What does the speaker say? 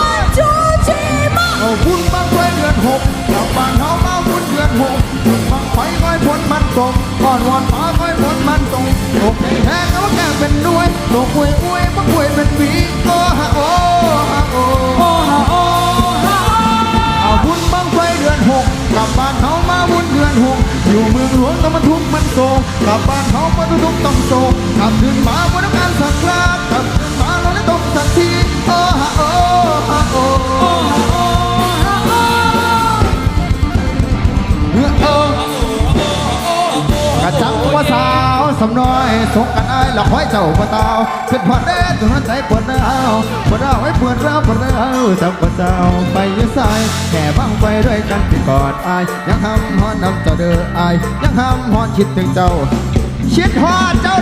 one two three มาเอาบุญบังไฟเดือนหกกลับบ้านเฮามาบุญเดือนหกบุญบังไฟก้อยผลมันตกก่อนวอนฟ้าก้อยผลมันตกตกในแห้งแล้วแกงเป็นด้วยตกอวยอวยบังอวยเป็นปีโอ้ฮะโอ้ฮะโอ้โอ้ฮะโอ้ฮะเอาบุญบังไฟเดือนหกกลับบ้านเฮามาบุญเดือนหกอยู่เมืองหลวงต้องมาทุกข์มันโศกกลับบ้านเฮามาทุกข์ต้องโศก สำน้อยสงกันอายหลอกห้อยเจ้าปะตาวขึ้นพอดแด้จนหัวใจปวดร้าวปวดร้าวให้ปวดเร้าปวดเร้าวจับว่าเจ้าไปยืดสายแค่บังไปด้วยกันที่กอดอายยังทำฮอนนำเจ้าเด้ออายยังทำฮอนคิดถึงเจ้าชิดฮอนเจ้า